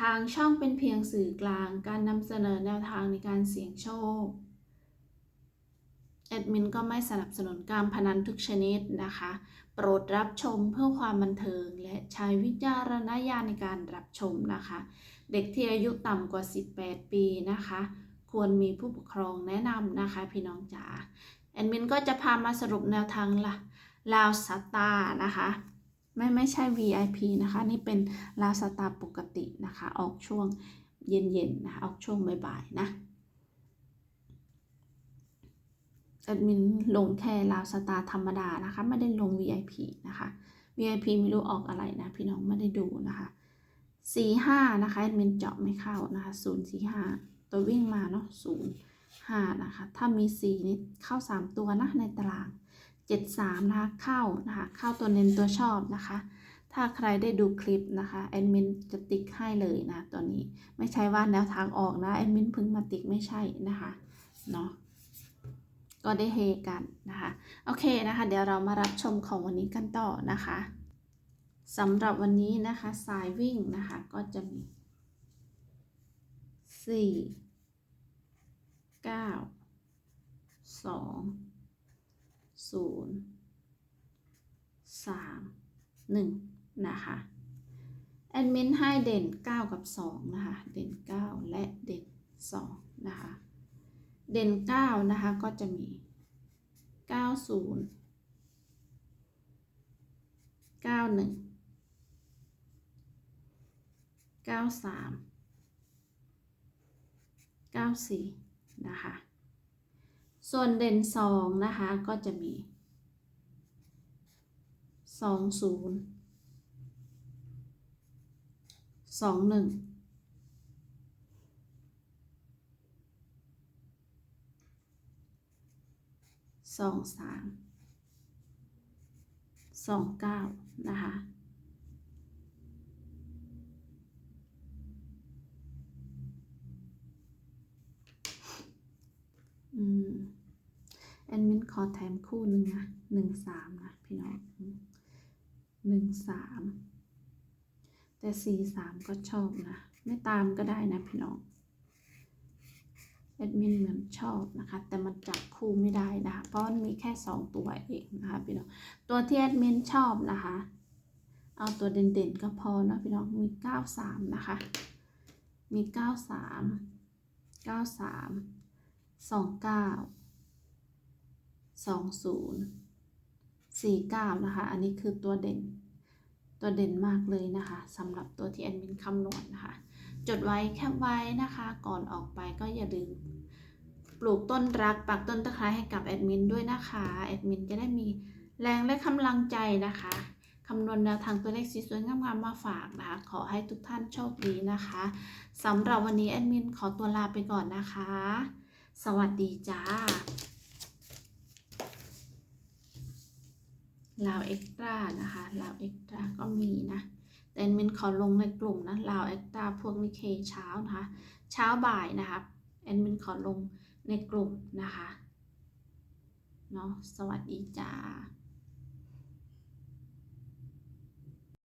ทางช่องเป็นเพียงสื่อกลางการนำเสนอแนวทางในการเสี่ยงโชค แอดมินก็ไม่สนับสนุนการพนันทุกชนิดนะคะ โปรดรับชมเพื่อความบันเทิง และใช้วิจารณญาณในการรับชมนะคะ เด็กที่อายุต่ำกว่า 18 ปีนะคะ ควรมีผู้ปกครองแนะนำนะคะ พี่น้องจ๋าแอดมินก็จะพามาสรุปแนวทางละลาวสตาร์นะคะ ไม่ไม่ใช่ VIP นะคะ นี่เป็นลาสตาปกตินะคะ ออกช่วงเย็นๆนะคะออกช่วงบ่ายๆนะแอดมินลงแค่ลาวสตาร์ธรรมดานะคะ ไม่ได้ลง VIP นะคะ VIP ไม่รู้ออกอะไรนะ พี่น้องไม่ได้ดูนะคะสี่ห้านะคะแอดมินเจาะไม่เข้านะคะศูนย์สี่ห้าตัววิ่งมาเนาะศูนย์ห้านะคะ ถ้ามีสี่นี่เข้าสามตัวนะในตาราง 73นะคะเข้านะคะเข้าตัวเน้นตัวชอบนะคะ ถ้าใครได้ดูคลิปนะคะแอดมินจะติ๊กให้เลยนะตัวนี้ไม่ใช่ว่าแนวทางออกนะแอดมินพิ่งมาติ๊กไม่ใช่นะคะเนาะก็ได้เฮกันนะคะโอเคนะคะ เดี๋ยวเรามารับชมของวันนี้กันต่อนะคะสำหรับวันนี้นะคะสายวิ่งนะคะก็จะมี4 9 2 ศูนย์สามหนึ่งนะคะแอดมินให้เด่น 9 กับ 2 นะคะ เด่น 9 และเด่น 2 นะคะ เด่น 9 นะคะ ก็จะมี 90 91 93 94 นะคะ ส่วนเด่นสองนะคะก็จะมีสองศูนย์สองหนึ่งสองสามสองเก้านะคะ อืมแอดมิน ขอแถมคู่หนึ่งนะหนึ่งสามนะพี่น้องหนึ่งสามแต่สี่สามก็ชอบนะ ไม่ตามก็ได้นะพี่น้องแอดมินเหมือนชอบนะคะ แต่มันจับคู่ไม่ได้นะคะเพราะมันมีแค่สองตัวเองนะคะพี่น้องตัวที่แอดมินชอบนะคะ เอาตัวเด่นๆก็พอนะพี่น้องมีเก้าสามนะคะ มีเก้าสามเก้าสามสองเก้า สองศูนย์สี่เก้านะคะ อันนี้คือตัวเด่น ตัวเด่นมากเลยนะคะสำหรับตัวที่แอดมินคำนวณนะคะ จดไว้แคปไว้นะคะ ก่อนออกไปก็อย่าลืมปลูกต้นรักปักต้นตะไคร้ให้กับแอดมินด้วยนะคะ แอดมินจะได้มีแรงและกำลังใจนะคะคำนวณแนวทางตัวเลขสีสวยงามๆมาฝากนะคะ ขอให้ทุกท่านโชคดีนะคะสำหรับวันนี้แอดมินขอตัวลาไปก่อนนะคะ สวัสดีจ้า ลาวเอ็กตร้านะคะลาวเอ็กตร้าก็มีนะ แต่แอดมินขอลงในกลุ่มนะลาวเอ็กตร้าพวกนิเคเช้านะคะเช้าบ่ายนะคะแอดมินขอลงในกลุ่มนะคะเนาะสวัสดีจ้า